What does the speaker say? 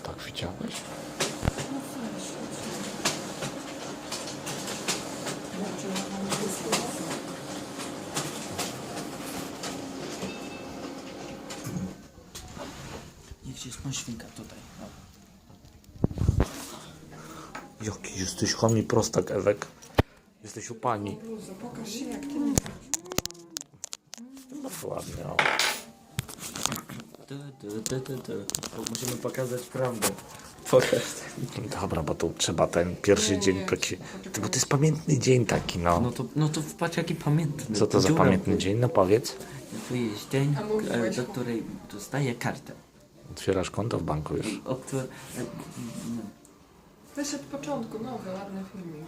tak widziałeś? Niech jest świnka tutaj. O. Jaki jesteś chami prostak, Ewek. Jesteś u pani. Pokaż się jak ty No ładnie, o. Musimy pokazać prawdę. Pokaż. Dobra, bo to trzeba ten pierwszy dzień taki... Ty, Bo to jest pamiętny dzień taki, no. No to, no to patrz jaki pamiętny. Co to za Dziura. pamiętny dzień? No powiedz. To jest dzień, e, do której dostaję kartę. Otwierasz konto w banku już. O której... Weź od początku, nowy, ładny filmik.